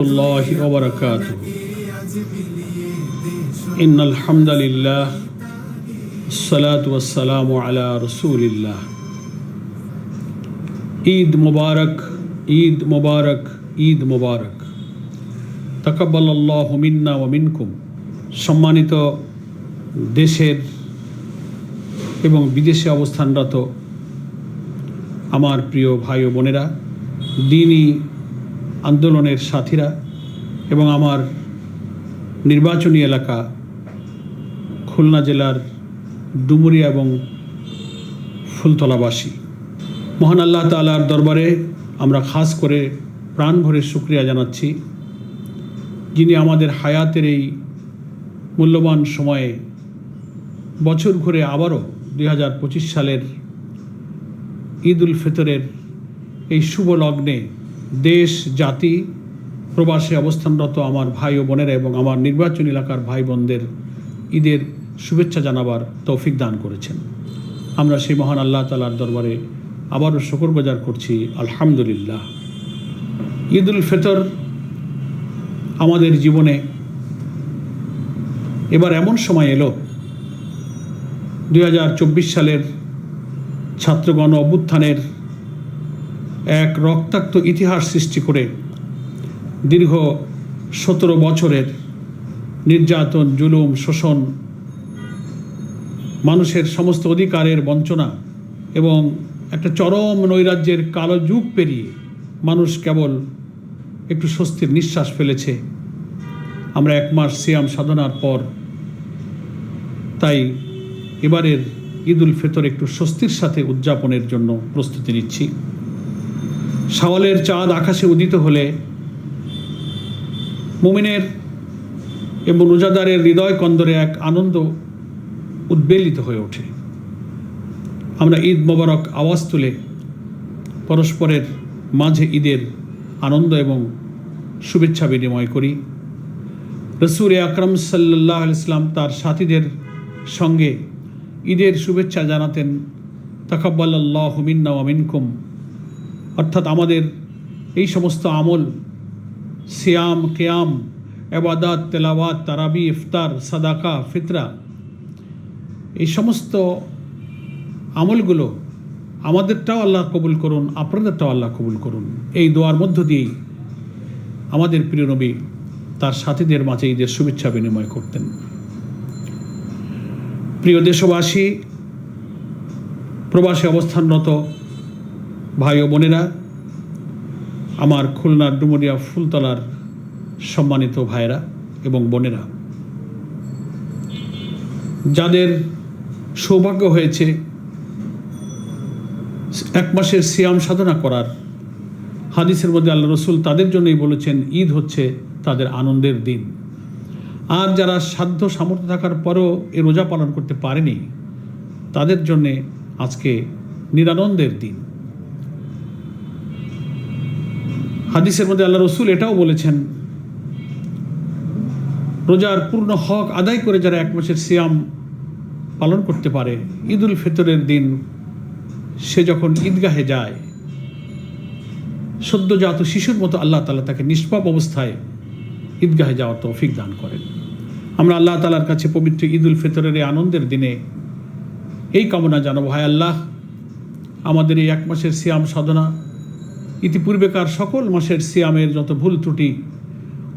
الله وبركاته إن الحمد لله الصلاة والسلام على رسول الله ঈদ মুবারক ঈদ মুবারক ঈদ মুবারক তাকাব্বাল আল্লাহ মিন্না ও মিনকুম সম্মানিত দেশের এবং বিদেশে অবস্থানরত আমার প্রিয় ভাই ও বোনেরা দিনই আন্দোলনের সাথীরা এবং আমার নির্বাচনী এলাকা খুলনা জেলার ডুমুরিয়া এবং ফুলতলাবাসী। মহান আল্লাহ তালার দরবারে আমরা খাস করে প্রাণ ভরে শুক্রিয়া জানাচ্ছি, যিনি আমাদের হায়াতের এই মূল্যবান সময়ে বছর ঘুরে আবারও দুই হাজার পঁচিশ সালের ঈদ উল ফিতরের এই শুভ লগ্নে দেশ, জাতি, প্রবাসে অবস্থানরত আমার ভাই ও বোনেরা এবং আমার নির্বাচন এলাকার ভাই বোনদের ঈদের শুভেচ্ছা জানাবার তৌফিক দান করেছেন। আমরা সেই মহান আল্লাহ তালার দরবারে আবারও শকর বাজার করছি। আলহামদুলিল্লাহ। ঈদ উল ফিতর আমাদের জীবনে এবার এমন সময় এলো দু হাজার চব্বিশ সালের ছাত্রগণ অভ্যুত্থানের এক রক্তাক্ত ইতিহাস সৃষ্টি করে দীর্ঘ সতেরো বছরের নির্যাতন, জুলুম, শোষণ, মানুষের সমস্ত অধিকারের বঞ্চনা এবং একটা চরম নৈরাজ্যের কালো যুগ পেরিয়ে মানুষ কেবল একটু স্বস্তির নিঃশ্বাস ফেলেছে। আমরা এক মাস সিয়াম সাধনার পর তাই এবারের ঈদ উল ফিতর একটু স্বস্তির সাথে উদযাপনের জন্য প্রস্তুতি নিচ্ছি। শাওয়ালের চাঁদ আকাশে উদিত হলে মুমিনের এবং রোজাদারের হৃদয় কন্দরে এক আনন্দ উদ্বেলিত হয়ে ওঠে। আমরা ঈদ মোবারক আওয়াজ তুলে পরস্পরের মাঝে ঈদের আনন্দ এবং শুভেচ্ছা বিনিময় করি। রসুর আকরম সাল্লাহ ইসলাম তার সাথীদের সঙ্গে ঈদের শুভেচ্ছা জানাতেন তাকাব্বাল্লাহ মিন্না মিনকুম। অর্থাৎ আমাদের এই সমস্ত আমল, সিয়াম, কেয়াম এবাদাত তেলাওয়াত, তারাবি, ইফতার, সাদাকা, ফিতরা, এই সমস্ত আমলগুলো আমাদেরটাও আল্লাহ কবুল করুন, আপনাদেরটাও আল্লাহ কবুল করুন। এই দোয়ার মধ্য দিয়েই আমাদের প্রিয় নবী তার সাথীদের মাঝে ঈদের শুভেচ্ছা বিনিময় করতেন। প্রিয় দেশবাসী, প্রবাসে অবস্থানরত ভাই ও বোনেরা, আমার খুলনার ডুমুরিয়া ফুলতলার সম্মানিত ভাইরা এবং বোনেরা, যাদের সৌভাগ্য হয়েছে এক মাসের সিয়াম সাধনা করার, হাদিসের মধ্যে আল্লাহ রসুল তাদের জন্যই বলেছেন, ঈদ হচ্ছে তাদের আনন্দের দিন। আর যারা সাধ্য সামর্থ্য থাকার পরও এ রোজা পালন করতে পারেনি, তাদের জন্যে আজকে নিরানন্দের দিন। হাদিসের মধ্যে আল্লাহ রসুল এটাও বলেছেন, রোজার পূর্ণ হক আদায় করে যারা এক মাসের সিয়াম পালন করতে পারে ঈদ উল ফিতরের দিন সে যখন ঈদগাহে যায়, সদ্যজাত শিশুর মতো আল্লাহ তালা তাকে নিষ্পাপ অবস্থায় ঈদগাহে যাওয়ার তৌফিক দান করেন। আমরা আল্লাহ তালার কাছে পবিত্র ঈদ উল ফিতরের এই আনন্দের দিনে এই কামনা জানাব, হায় আল্লাহ, আমাদের এই এক মাসের সিয়াম সাধনা ইতিপূর্বেকার সকল মাসের সিয়ামের যত ভুল ত্রুটি,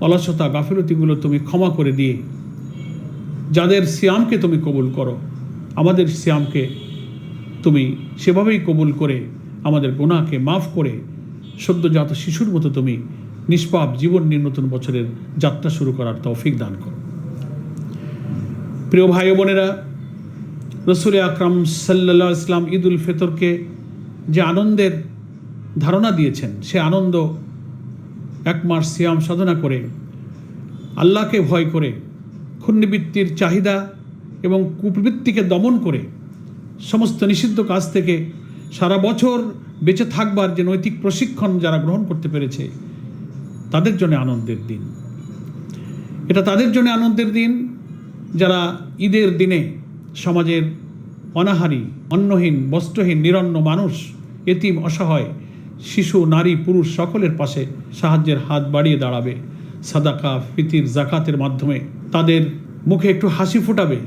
অলসতা, গাফিলতিগুলো তুমি ক্ষমা করে দিয়ে, যাদের সিয়ামকে তুমি কবুল করো, আমাদের সিয়ামকে তুমি সেভাবেই কবুল করে, আমাদের গোনাকে মাফ করে, সদ্যজাত শিশুর মতো তুমি নিষ্পাপ, জীবন নিয়ে নতুন বছরের যাত্রা শুরু করার তৌফিক দান করো। প্রিয় ভাই বোনেরা, রসুল আকরাম সাল্লা ইসলাম ঈদ উল ফিতরকে যে আনন্দের ধারণা দিয়েছেন। সে আনন্দ, এক মাস সিয়াম সাধনা করে, আল্লাহকে ভয় করে ক্ষুণ্ণবৃত্তির চাহিদা এবং কুপ্রবৃত্তিকে দমন করে, সমস্ত নিষিদ্ধ কাজ থেকে সারা বছর বেঁচে থাকবার যে নৈতিক প্রশিক্ষণ যারা গ্রহণ করতে পেরেছে, তাদের জন্য আনন্দের দিন। এটা তাদের জন্য আনন্দের দিন, যারা ঈদের দিনে সমাজের অনাহারী, অন্নহীন, বস্ত্রহীন, নিরন্ন মানুষ, এতিম, অসহায় শিশু, নারী, পুরুষ সকলের পাশে সাহায্যের হাত বাড়িয়ে দাঁড়াবে। সাদাকা, ফিতির জাকাতের মাধ্যমে তাদের মুখে একটু হাসি ফোটাবে।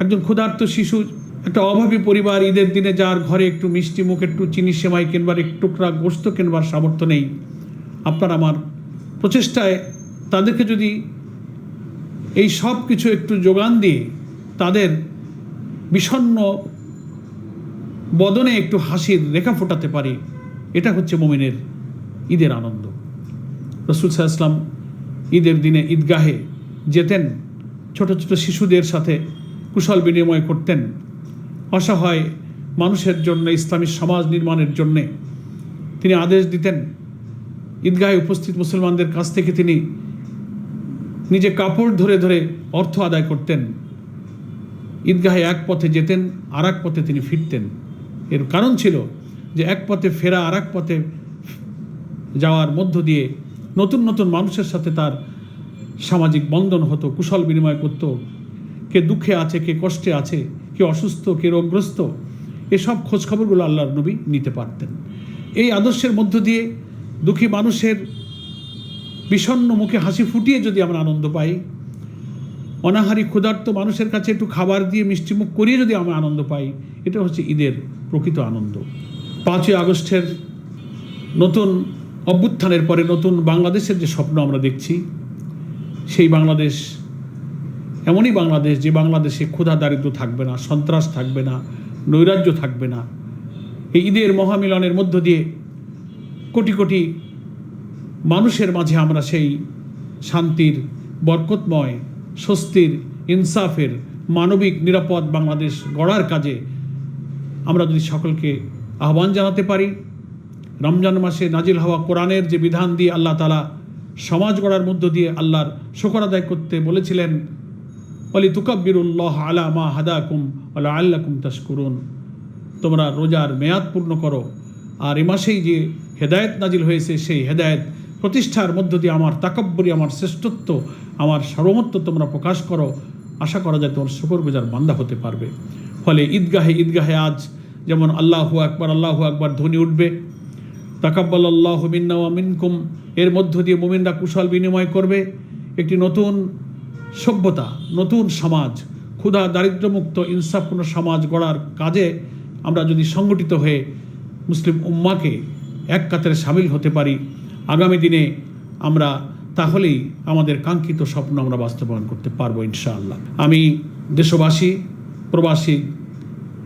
একজন ক্ষুধার্ত শিশু, একটা অভাবী পরিবার, ঈদের দিনে যার ঘরে একটু মিষ্টি মুখ, একটু চিনি সেমাই কিনবার একটু টুকরা গোস্ত কিনবার সামর্থ্য নেই। আপনার আমার প্রচেষ্টায় তাদেরকে যদি এই সব কিছু একটু যোগান দিয়ে তাদের বিষণ্ন বদনে একটু হাসির রেখা ফোটাতে পারি। এটা হচ্ছে মোমিনের ঈদের আনন্দ। রসুল সাহা ঈদের দিনে ঈদগাহে যেতেন, ছোট ছোট শিশুদের সাথে কুশল বিনিময় করতেন। অসহায় মানুষের জন্য, ইসলামী সমাজ নির্মাণের জন্যে তিনি আদেশ দিতেন। ঈদগাহে উপস্থিত মুসলমানদের কাছ থেকে তিনি নিজে কাপড় ধরে ধরে অর্থ আদায় করতেন। ঈদগাহে এক পথে যেতেন আর এক পথে তিনি ফিরতেন। এর কারণ ছিল যে এক পথে ফেরা আর এক পথে যাওয়ার মধ্য দিয়ে নতুন নতুন মানুষের সাথে তার সামাজিক বন্ধন হতো, কুশল বিনিময় করত। কে দুঃখে আছে, কে কষ্টে আছে, কে অসুস্থ, কে রোগগ্রস্ত, এসব খোঁজখবরগুলো আল্লাহর নবী নিতে পারতেন। এই আদর্শের মধ্য দিয়ে দুঃখী মানুষের বিষণ্ণ মুখে হাসি ফুটিয়ে যদি আমরা আনন্দ পাই, অনাহারি ক্ষুধার্ত মানুষের কাছে একটু খাবার দিয়ে মিষ্টিমুখ করিয়ে যদি আমরা আনন্দ পাই, এটা হচ্ছে ঈদের প্রকৃত আনন্দ। পাঁচই আগস্টের নতুন অভ্যুত্থানের পরে নতুন বাংলাদেশের যে স্বপ্ন আমরা দেখছি, সেই বাংলাদেশ, এমনই বাংলাদেশ যে বাংলাদেশে ক্ষুধা দারিদ্র থাকবে না, সন্ত্রাস থাকবে না, নৈরাজ্য থাকবে না। এই ঈদের মহামিলনের মধ্য দিয়ে কোটি কোটি মানুষের মাঝে আমরা সেই শান্তির, বরকতময়, স্বস্তির, ইনসাফের, মানবিক, নিরাপদ বাংলাদেশ গড়ার কাজে আমরা যদি সকলকে আহ্বান জানাতে পারি। রমজান মাসে নাজিল হওয়া কোরআনের যে বিধান দিয়ে আল্লাহ তালা সমাজ গড়ার মধ্য দিয়ে আল্লাহর শকর আদায় করতে বলেছিলেন অলি তুকাব্বিরুল্লাহ আলা মা হাদাকুম আলা আল্লাকুম তাশকুরুন। তোমরা রোজার মেয়াদ পূর্ণ করো, আর এ মাসেই যে হেদায়েত নাজিল হয়েছে, সেই হেদায়েত প্রতিষ্ঠার মধ্য দিয়ে আমার তাকব্বরি, আমার শ্রেষ্ঠত্ব, আমার সর্বমত্ব তোমরা প্রকাশ করো। আশা করা যায় তোমার শুকর গুজার বান্দা হতে পারবে। ফলে ঈদগাহে ঈদগাহে আজ যেমন আল্লাহু আকবার আল্লাহু আকবার ধ্বনি উঠবে। তাকাব্বাল আল্লাহ মিন্না মিনকুম, এর মধ্য দিয়ে মুমিনরা কুশল বিনিময় করবে। একটি নতুন সভ্যতা, নতুন সমাজ, ক্ষুধা দারিদ্র্যমুক্ত, ইনসাফপূর্ণ সমাজ গড়ার কাজে আমরা যদি সংগঠিত হয়ে মুসলিম উম্মাকে এক কাতারে সামিল হতে পারি, আগামী দিনে আমরা তাহলেই আমাদের কাঙ্ক্ষিত স্বপ্ন আমরা বাস্তবায়ন করতে পারব ইনশাআল্লাহ। আমি দেশবাসী, প্রবাসী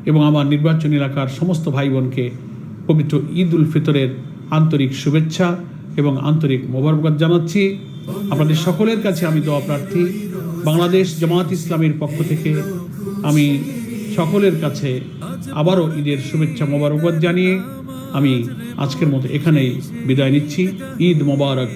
এবং আমার নির্বাচন এলাকার সমস্ত ভাই বোনকে পবিত্র ঈদ উল ফিতরের আন্তরিক শুভেচ্ছা এবং আন্তরিক মোবারকবাদ জানাচ্ছি। আপনাদের সকলের কাছে আমি দোয়া প্রার্থী। বাংলাদেশ জামাত ইসলামের পক্ষ থেকে আমি সকলের কাছে আবারও ঈদের শুভেচ্ছা মোবারকবাদ জানিয়ে আমি আজকের মতো এখানেই বিদায় নিচ্ছি। ঈদ মোবারক।